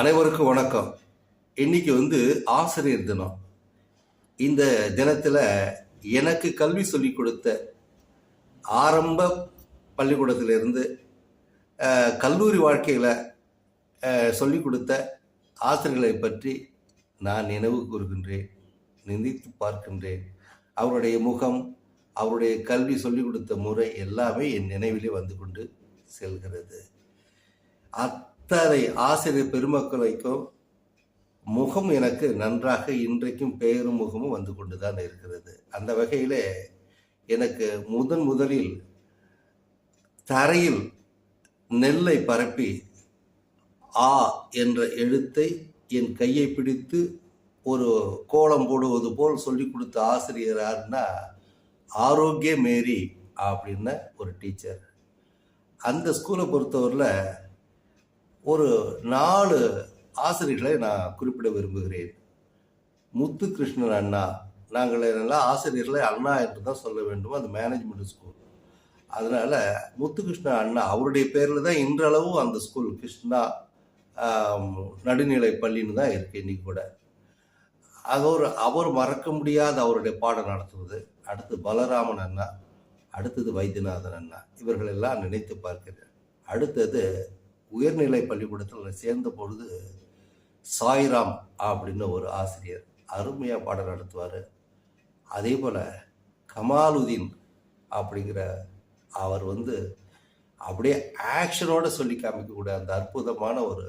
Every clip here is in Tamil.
அனைவருக்கும் வணக்கம். இன்னைக்கு வந்து ஆசிரியர் தினம். இந்த தினத்தில் எனக்கு கல்வி சொல்லிக் கொடுத்த ஆரம்ப பள்ளிக்கூடத்திலிருந்து கல்லூரி வாழ்க்கையில் சொல்லிக் கொடுத்த ஆசிரியர்களை பற்றி நான் நினைவு கூறுகின்றேன் நிந்தித்து பார்க்கின்றேன். அவருடைய முகம் அவருடைய கல்வி சொல்லிக் கொடுத்த முறை எல்லாமே என் நினைவிலே வந்து கொண்டு செல்கிறது. அத்தனை ஆசிரியர் பெருமக்களுக்கும் முகம் எனக்கு நன்றாக இன்றைக்கும் பெயரும் முகமும் வந்து கொண்டு தான் இருக்கிறது. அந்த வகையிலே எனக்கு முதன் முதலில் தரையில் நெல்லை பரப்பி ஆ என்ற எழுத்தை என் கையை பிடித்து ஒரு கோலம் போடுவது போல் சொல்லி கொடுத்த ஆசிரியர் யாருன்னா ஆரோக்கிய மேரி அப்படின்ன ஒரு டீச்சர். அந்த ஸ்கூலை பொறுத்தவரையில் ஒரு நாலு ஆசிரியர்களை நான் குறிப்பிட விரும்புகிறேன். முத்து கிருஷ்ணன் அண்ணா. நாங்கள் எல்லாம் ஆசிரியர்களை அண்ணா என்று தான் சொல்ல வேண்டும் அந்த மேனேஜ்மெண்ட் ஸ்கூல் அதனால் முத்துகிருஷ்ணன் அண்ணா அவருடைய பேரில் தான் இன்றளவும் அந்த ஸ்கூல் கிருஷ்ணா நடுநிலை பள்ளின்னு தான் இருக்குது இன்னைக்கு கூட. அது ஒரு அவர் மறக்க முடியாத அவருடைய பாடம் நடத்துவது. அடுத்து பலராமன் அண்ணா அடுத்தது வைத்தியநாதன் அண்ணா. இவர்களெல்லாம் நினைத்து பார்க்கிறேன். அடுத்தது உயர்நிலை பள்ளிக்கூடத்தில் சேர்ந்த பொழுது சாய்ராம் அப்படின்னு ஒரு ஆசிரியர் அருமையாக பாடம் நடத்துவார். அதே போல் கமாலுதீன் அப்படிங்கிற அவர் வந்து அப்படியே ஆக்ஷனோட சொல்லி காமிக்கக்கூடிய அந்த அற்புதமான ஒரு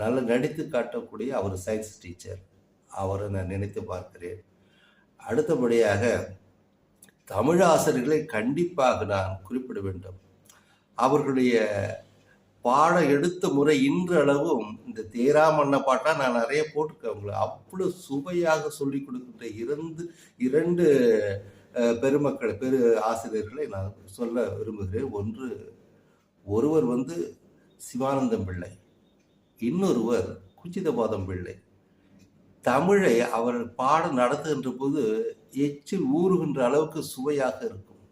நல்ல நடித்து காட்டக்கூடிய அவர் சயின்ஸ் டீச்சர் அவரை நான் நினைத்து பார்க்கிறேன். அடுத்தபடியாக தமிழ் ஆசிரியர்களை கண்டிப்பாக நான் குறிப்பிட வேண்டும். அவர்களுடைய பாட எடுத்த முறை இன்றளவும் இந்த தேராமண்ண பாட்டா நான் நிறைய போட்டிருக்கேன் உங்களை. அவ்வளோ சுவையாக சொல்லி கொடுக்கின்ற இரண்டு இரண்டு பெருமக்கள் பெரு ஆசிரியர்களை நான் சொல்ல விரும்புகிறேன். ஒன்று ஒருவர் வந்து சிவானந்தம் பிள்ளை. இன்னொருவர் குஞ்சிதபாதம் பிள்ளை. தமிழை அவர் பாடம் நடத்துகின்ற போது எச்சில் ஊறுகின்ற அளவுக்கு சுவையாக இருக்கும்.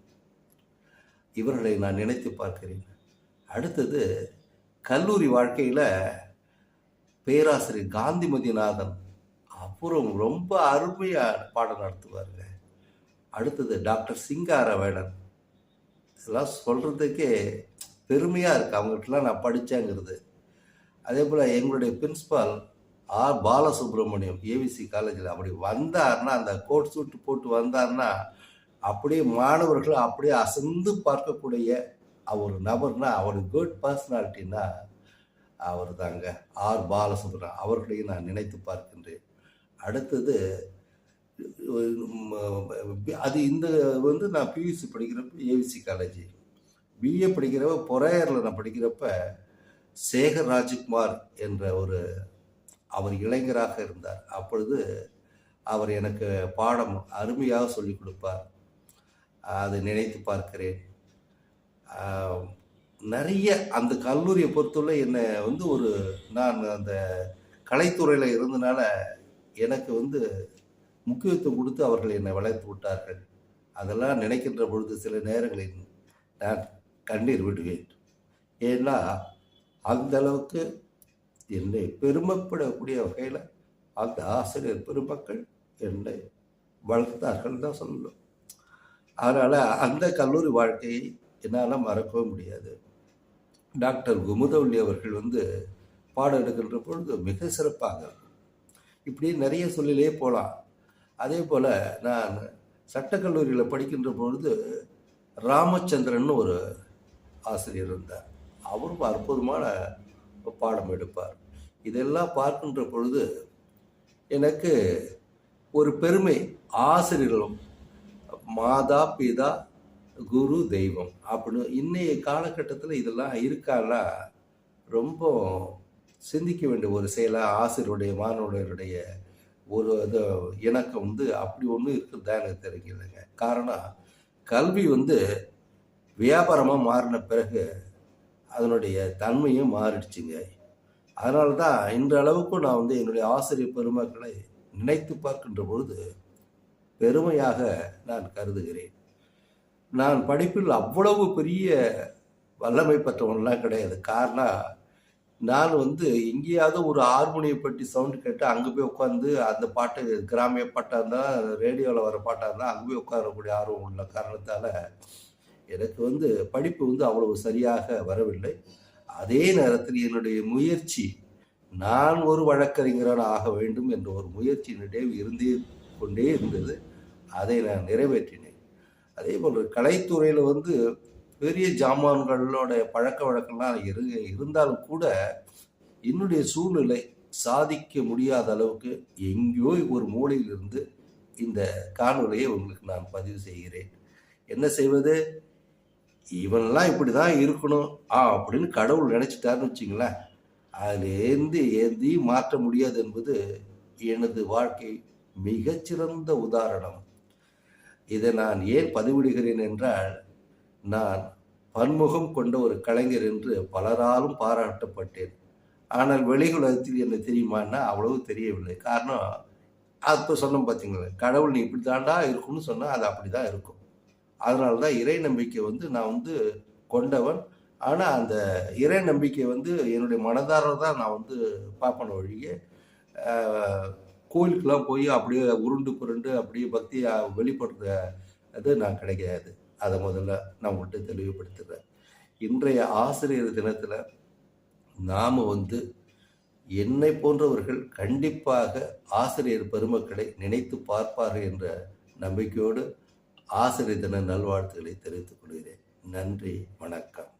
இவர்களை நான் நினைத்து பார்க்கிறேன். அடுத்தது கல்லூரி வாழ்க்கையில் பேராசிரியர் காந்திமதிநாதன் அப்புறம் ரொம்ப அருமையாக பாடம் நடத்துவாருங்க. அடுத்தது டாக்டர் சிங்காரவேணன் இதெல்லாம் சொல்கிறதுக்கே பெருமையாக இருக்குது அவங்ககிட்டலாம் நான் படித்தேங்கிறது அதே போல் எங்களுடைய பிரின்ஸ்பால் ஆர் பாலசுப்ரமணியம் ஏவிசி காலேஜில் அப்படி வந்தார்னா அந்த கோட் சூட்டு போட்டு வந்தார்னா அப்படியே மாணவர்கள் அப்படியே அசந்து பார்க்கக்கூடிய ஒரு நபர்னா அவர் குட் பர்சனாலிட்டினா அவர் தாங்க ஆர். பாலசுந்தரம் அவர்களையும் நான் நினைத்து பார்க்கின்றேன். அடுத்தது அது இந்த வந்து நான் பியூசி படிக்கிறப்ப ஏவிசி காலேஜ் பிஏ படிக்கிறப்ப பொறையரில் நான் படிக்கிறப்ப சேகர் ராஜ்குமார் என்ற ஒரு அவர் இளைஞராக இருந்தார். அப்பொழுது அவர் எனக்கு பாடம் அருமையாக சொல்லிக் கொடுப்பார். அதை நினைத்து பார்க்கிறேன். நிறைய அந்த கல்லூரியை பொறுத்தவரை என்னை வந்து ஒரு நான் அந்த கலைத்துறையில் இருந்தனால எனக்கு வந்து முக்கியத்துவம் கொடுத்து அவர்கள் என்னை வளர்த்து விட்டார்கள். அதெல்லாம் நினைக்கின்ற பொழுது சில நேரங்களில் நான் கண்ணீர் விடுவேன். ஏன்னா அந்த அளவுக்கு என்னை பெருமைப்படக்கூடிய வகையில் அந்த ஆசிரியர் பெருமக்கள் என்னை வளர்த்தார்கள் தான் சொல்லணும். அதனால் அந்த கல்லூரி வாழ்க்கையை என்னால் மறக்கவும் முடியாது. டாக்டர் குமுதவள்ளி அவர்கள் வந்து பாடம் எடுக்கின்ற பொழுது மிக சிறப்பாக இருக்கும். இப்படி நிறைய சொல்லிலே போகலாம் அதே போல் நான் சட்டக்கல்லூரியில் படிக்கின்ற பொழுது ராமச்சந்திரன் ஒரு ஆசிரியர் இருந்தார். அவரும் அற்புதமான பாடம் எடுப்பார். இதெல்லாம் பார்க்கின்ற பொழுது எனக்கு ஒரு பெருமை ஆசிரியர்களும் மாதா பிதா குரு தெய்வம் அப்படின்னு இன்னைய காலகட்டத்தில் இதெல்லாம் இருக்கான்னா ரொம்ப சிந்திக்க வேண்டிய ஒரு செயலாக ஆசிரியருடைய மாணவர்களுடைய ஒரு இது இணக்கம் வந்து அப்படி ஒன்றும் இருக்குதா எனக்கு தெரியலைங்க காரணம் கல்வி வந்து வியாபாரமாக மாறின பிறகு அதனுடைய தன்மையும் மாறிடுச்சுங்க. அதனால தான் இன்ற அளவுக்கு நான் வந்து என்னுடைய ஆசிரியர் பெருமக்களை நினைத்து பார்க்கின்ற பொழுது பெருமையாக நான் கருதுகிறேன். நான் படிப்பில் அவ்வளவு பெரிய வல்லமை பெற்றவன்லாம் கிடையாது. காரணம் நான் வந்து எங்கேயாவது ஒரு ஹார்மோனியை பற்றி சவுண்டு கேட்டு அங்கே போய் உட்காந்து அந்த பாட்டு கிராமிய பாட்டாக இருந்தால் ரேடியோவில் வர பாட்டாக இருந்தால் அங்கே போய் உட்காரக்கூடிய ஆர்வம் உள்ள காரணத்தால் எனக்கு வந்து படிப்பு வந்து அவ்வளவு சரியாக வரவில்லை. அதே நேரத்தில் என்னுடைய முயற்சி நான் ஒரு வழக்கறிஞரான ஆக வேண்டும் என்ற ஒரு முயற்சி என்னிடையே இருந்தே கொண்டே இருந்தது. அதை நான் நிறைவேற்றினேன். அதே போல் கலைத்துறையில் வந்து பெரிய ஜாமான்களோட பழக்க வழக்கம்லாம் இரு இருந்தாலும் கூட என்னுடைய சூழ்நிலை சாதிக்க முடியாத அளவுக்கு எங்கேயோ ஒரு மூலையிலிருந்து இந்த காணொலியை உங்களுக்கு நான் பதிவு செய்கிறேன். என்ன செய்வது? இவன்லாம் இப்படி தான் இருக்கணும். ஆ அப்படின்னு கடவுள் நினச்சிட்டாருன்னு வச்சிங்களேன். அதுலேருந்து எதையும் மாற்ற முடியாது என்பது எனது வாழ்க்கை மிகச்சிறந்த உதாரணம். இதை நான் ஏன் பதிவிடுகிறேன் என்றால் நான் பன்முகம் கொண்ட ஒரு கலைஞர் என்று பலராலும் பாராட்டப்பட்டேன். ஆனால் வெளிகுலகத்தில் என்ன தெரியுமான்னா அவ்வளவு தெரியவில்லை. காரணம் அப்போ சொன்னோம் பார்த்தீங்களா கடவுள் நீ இப்படி தாண்டா இருக்கும்னு சொன்னால் அது அப்படி தான் இருக்கும். அதனால தான் இறை நம்பிக்கை வந்து நான் வந்து கொண்டவன். ஆனால் அந்த இறை நம்பிக்கை வந்து என்னுடைய மனதார தான் நான் வந்து பார்ப்பன ஒழிய கோயிலுக்கெல்லாம் போய் அப்படியே உருண்டு புரண்டு அப்படியே பக்தியை வெளிப்படுற அது நான் கிடைக்காது. அதை முதல்ல நான் உங்கள்கிட்ட தெளிவுபடுத்துகிறேன் இன்றைய ஆசிரியர் தினத்தில் நாம் வந்து என்னை போன்றவர்கள் கண்டிப்பாக ஆசிரியர் பெருமக்களை நினைத்து பார்ப்பார்கள் என்ற நம்பிக்கையோடு ஆசிரியர் தின நல்வாழ்த்துக்களை தெரிவித்துக் கொள்கிறேன். நன்றி வணக்கம்.